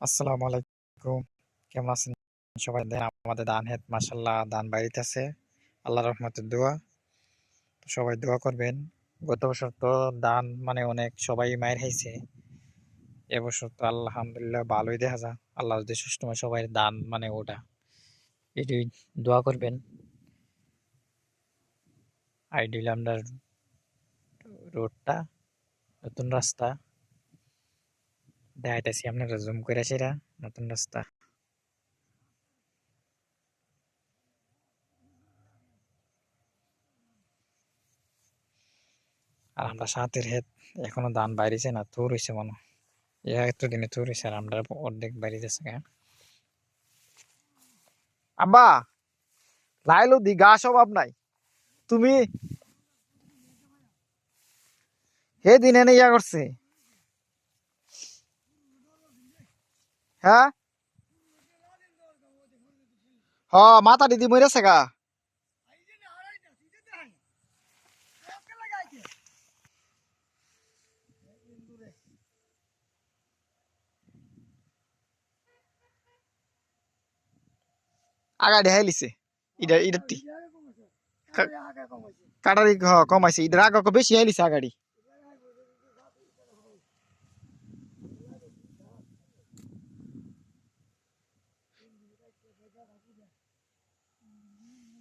আসসালামু আলাইকুম। কেমন আছেন সবাই? দেন আমাদের দান হেত মাসাল্লাহ দান বাড়িতেছে আল্লাহ রহমতের দোয়া। তো সবাই দোয়া করবেন। গত বছর তো দান মানে অনেক সবাই মায়ের হয়েছে এবছর তো আলহামদুলিল্লাহ ভালোই দেখা যা আল্লাহ যদি সুষ্ঠুময় সবাই দান মানে ওটা এটি দোয়া করবেন। আইডিল রোডটা, নতুন রাস্তা। দেখাইতেছি আপনারা জুম করে সেরা নতুন রাস্তা আর আমরা হেদ এখনও ধান বাইরেছে না থুর হয়েছে মনে। একটু দিনে থুর হয়েছে আর আমরা অর্ধেক বাইরেছে গা আব্বা লাইলো দি গাছ অভাব নাই তুমি হে দিনে নেই ইয়া করছে হ্যাঁ? হ, মাথা দিদি মরেছে গা। আগা ঢেহাই লিছে। ইডা ইডাটি কাটারি কমাইছে। ইডার আগা বেশি হাইলিছে আগাড়ি Hum.